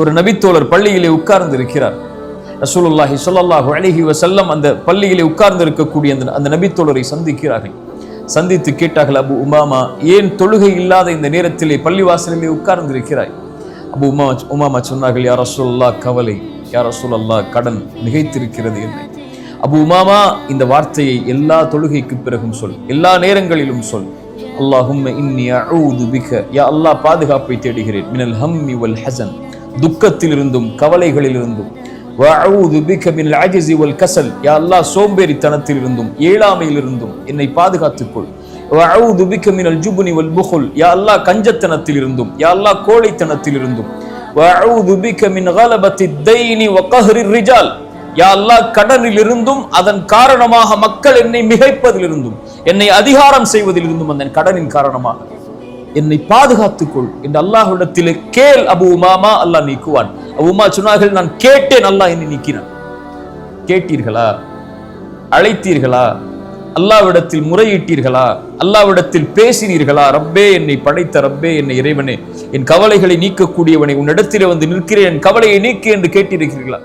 ஒரு நபித்தோழர் பள்ளியிலே உட்கார்ந்து இருக்கிறார் ரசூலுல்லாஹி சொல்லல்லாஹு அழகி வசல்லம் அந்த பள்ளியிலே உட்கார்ந்து இருக்கக்கூடிய அந்த அந்த நபித்தோழரை சந்திக்கிறார்கள். சந்தித்து கேட்டார்கள் அபு உமாமா ஏன் தொழுகை இல்லாத இந்த நேரத்திலே பள்ளிவாசலிலே உட்கார்ந்து இருக்கிறாய் அபு உமா உமாமா சொன்னார்கள் யார் ரசூல்லா கவலை. யார் ரசூலல்லா கடன் மிகைத்திருக்கிறது என்னை அபு உமாமா இந்த வார்த்தையை எல்லா தொழுகைக்கு பிறகும் சொல். எல்லா நேரங்களிலும் சொல். அல்லாஹும் இன்னி அழுது பிக. யா அல்லாஹ் பாதுகாப்பை தேடுகிறேன். மினல் ஹம்மி வல் ஹசன். துக்கத்திலிருந்தும் கவலைகளிலிருந்தும். கசல் பிக யா சோம்பேறித்தனத்திலிருந்தும் ஏழாமையிலிருந்தும் என்னை பாதுகாத்துக்கொள். வஅஊது வல் புகுல். யா அல்லாஹ் கஞ்சத்தனத்திலிருந்தும் யா அல்லாஹ் கோழைத்தனத்திலிருந்தும். வஅஊது பிக மின் கலபத்தி தைனி ரிஜால். யா அல்லாஹ் கடனிலிருந்தும் அதன் காரணமாக மக்கள் என்னை மிகைப்பதிலிருந்தும் என்னை அதிகாரம் செய்வதிலிருந்தும் அந்த கடனின் காரணமாக. என்னை பாதுகாத்துக்கொள் என்று அல்லாஹ்விடத்திலே கேள் அபு உமாமா அல்லாஹ் நீக்குவான். அபு உமா சொன்னார்கள் நான் கேட்டேன் அல்லாஹ் என்னை நீக்கினான். கேட்டீர்களா? அழைத்தீர்களா? அல்லாவிடத்தில் முறையிட்டீர்களா? அல்லாவிடத்தில் பேசினீர்களா? ரப்பே என்னை படைத்த ரப்பே என்னை இறைவனே என் கவலைகளை நீக்கக்கூடியவனை உன்னிடத்திலே வந்து நிற்கிறேன் என் கவலையை நீக்கு என்று கேட்டிருக்கிறீர்களா?